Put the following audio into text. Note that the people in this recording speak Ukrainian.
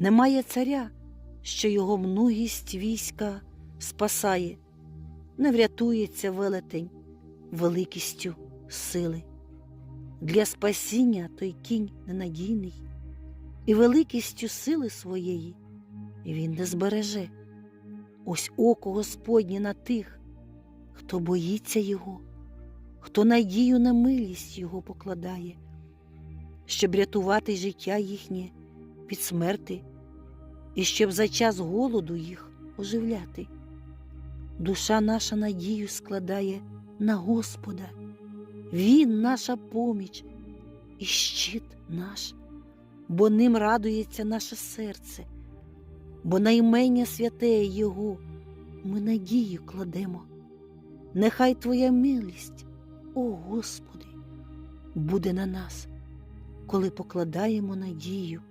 Немає царя, що його многість війська спасає, не врятується велетень великістю сили. Для спасіння той кінь ненадійний, і великістю сили своєї він не збереже. Ось око Господнє на тих, хто боїться Його, хто надію на милість Його покладає, щоб рятувати життя їхнє від смерти і щоб за час голоду їх оживляти. Душа наша надію складає на Господа, Він наша поміч і щит наш, бо ним радується наше серце, бо на імення святе Його ми надію кладемо. Нехай Твоя милість, о Господи, буде на нас, коли покладаємо надію